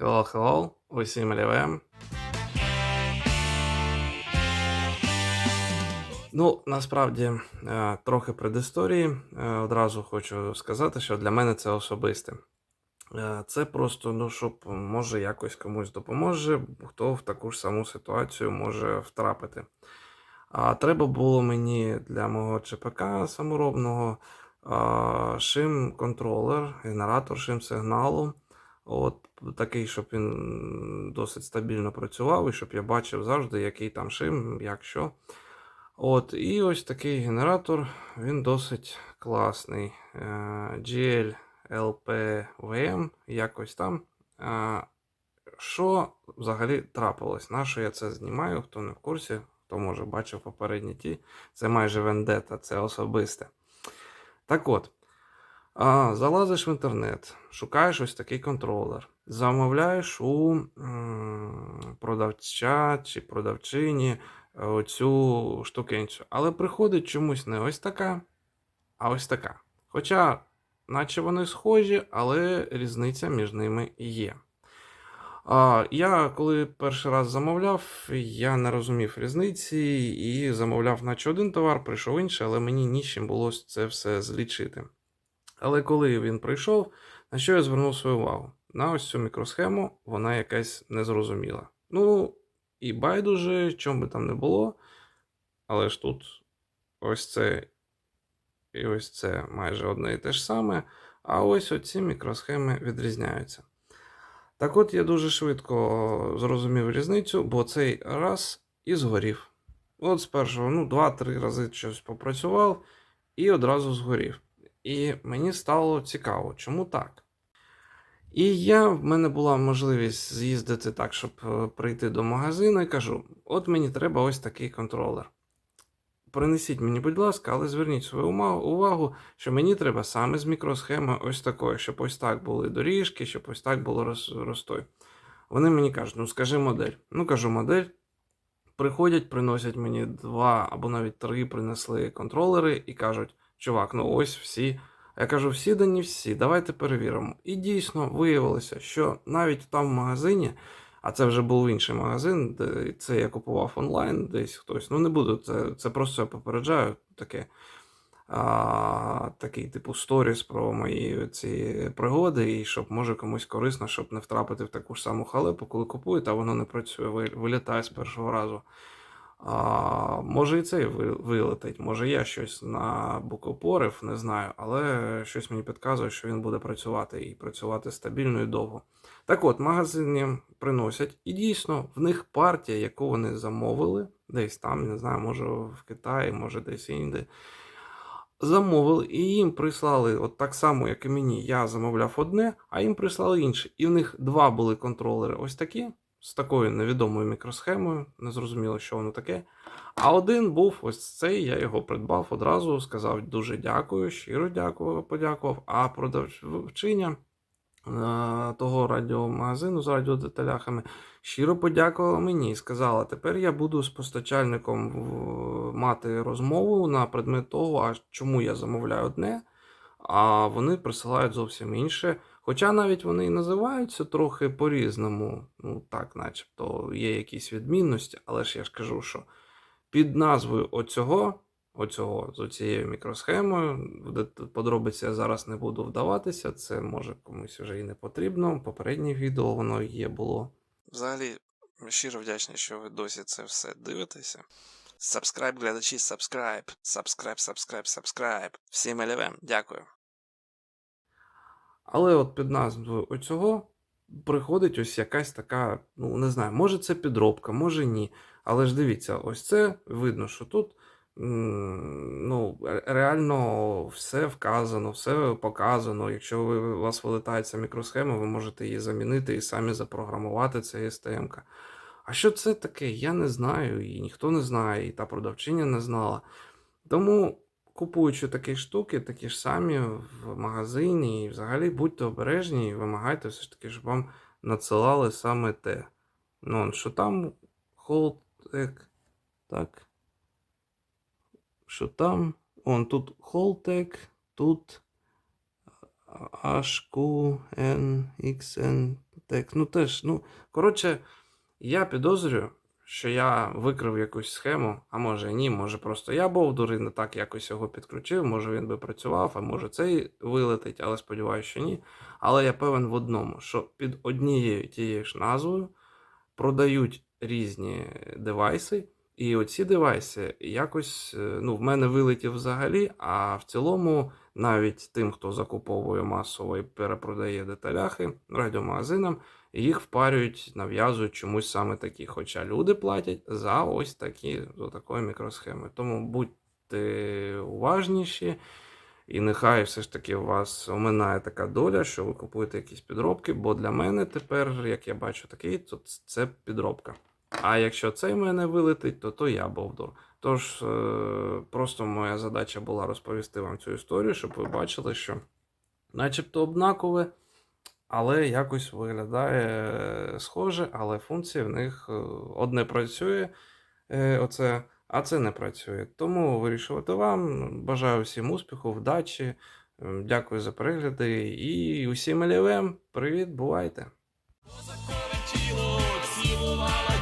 Hello, hello, усім лівем. Ну, насправді, е, трохи предісторії. Е, Одразу хочу сказати, що для мене це особисте. Е, Це просто, ну, щоб може якось комусь допоможе, хто в таку ж саму ситуацію може втрапити. А треба було мені для мого ЧПК саморобного шим-контролер, генератор шим-сигналу. От такий, щоб він досить стабільно працював, і щоб я бачив завжди, який там шим, як що. От, і ось такий генератор, він досить класний. Е, GL LPVM, якось там. Е, Що взагалі трапилось? На що я це знімаю? Хто не в курсі, хто може бачив попередні ті. Це майже вендета, це особисте. Так от, а, залазиш в інтернет, шукаєш ось такий контролер, замовляєш у продавця чи продавчині е, оцю штукенцю. Але приходить чомусь не ось така, а ось така. Хоча, наче вони схожі, але різниця між ними є. А, я коли перший раз замовляв, я не розумів різниці і замовляв, наче один товар, прийшов інший, але мені нічим було це все злічити. Але коли він прийшов, на що я звернув свою увагу? На ось цю мікросхему, вона якась незрозуміла. Ну, і байдуже, чому би там не було. Але ж тут ось це і ось це майже одне і те ж саме. А ось оці мікросхеми відрізняються. Так от я дуже швидко зрозумів різницю, бо цей раз і згорів. От з першого, ну, два-три рази щось попрацював і одразу згорів. І мені стало цікаво, чому так. І я, в мене була можливість з'їздити так, щоб е, прийти до магазину і кажу: от мені треба ось такий контролер. Принесіть мені, будь ласка, але зверніть свою увагу, що мені треба саме з мікросхеми ось такої, щоб ось так були доріжки, щоб ось так було роз, розстой. Вони мені кажуть, ну скажи модель. Ну кажу модель. Приходять, приносять мені два або навіть три принесли контролери і кажуть, чувак, ну ось всі. Я кажу, всі да не всі, давайте перевіримо. І дійсно виявилося, що навіть там в магазині, а це вже був інший магазин, де це я купував онлайн, десь хтось. Ну не буду, це, це просто я попереджаю таке. А, такий типу сторіс про мої ці пригоди, і щоб може комусь корисно, щоб не втрапити в таку ж саму халепу, коли купуєте, а воно не працює, вилітає з першого разу. А, може і цей вилетить, може я щось на букопорив, не знаю, але щось мені підказує, що він буде працювати і працювати стабільно і довго. Так от, магазині приносять, і дійсно в них партія, яку вони замовили, десь там, не знаю, може в Китаї, може десь інде. Замовили, і їм прислали, от так само, як і мені, я замовляв одне, а їм прислали інше. І в них два були контролери ось такі, з такою невідомою мікросхемою, не зрозуміло, що воно таке. А один був ось цей, я його придбав одразу, сказав дуже дякую, щиро дякую, подякував. А продавчиня е, того радіомагазину з радіодеталяхами щиро подякувала мені і сказала: тепер я буду з постачальником мати розмову на предмет того, а чому я замовляю одне, а вони присилають зовсім інше. Хоча навіть вони і називаються трохи по-різному, ну так, начебто є якісь відмінності, але ж я ж кажу, що під назвою оцього, оцього з оцією мікросхемою, подробиці я зараз не буду вдаватися, це може комусь вже і не потрібно. Попереднє відео воно є було. Взагалі, щиро вдячний, що ви досі це все дивитеся. Subscribe, глядачі, subscribe, subscribe, subscribe, subscribe. Всім елевем, дякую. Але от під назвою оцього приходить ось якась така, ну не знаю, може це підробка, може ні. Але ж дивіться, ось це видно, що тут ну, реально все вказано, все показано. Якщо ви, у вас вилетається мікросхема, ви можете її замінити і самі запрограмувати це STM. А що це таке? Я не знаю, і ніхто не знає, і та продавчиня не знала. Тому, купуючи такі штуки, такі ж самі в магазині, і взагалі будьте обережні і вимагайте все ж таки, щоб вам надсилали саме те. Ну, що там холтек, так. Що там? Он тут холтек, тут HQN, XN. Ну теж, ну, коротше, я підозрюю, що я викрив якусь схему, а може ні, може просто я бовдур і не так якось його підключив, може він би працював, а може цей вилетить, але сподіваюся, що ні. Але я певен в одному, що під однією тією ж назвою продають різні девайси, і оці девайси якось е, ну, в мене вилетів взагалі, а в цілому навіть тим, хто закуповує масово і перепродає деталяхи радіомагазинам, їх впарюють, нав'язують чомусь саме такі. Хоча люди платять за ось такі за такої мікросхеми. Тому будьте уважніші. І нехай все ж таки у вас оминає така доля, що ви купуєте якісь підробки, бо для мене тепер, як я бачу такий, то це підробка. А якщо цей мене вилетить, то то я бовдур. Тож е, просто моя задача була розповісти вам цю історію, щоб ви бачили, що начебто однакове, але якось виглядає е, схоже, але функції в них е, одне працює, е, оце, а це не працює. Тому вирішувати вам. Бажаю всім успіху, вдачі. Дякую за перегляди і усім LLM. Привіт, бувайте! Тіло цілувала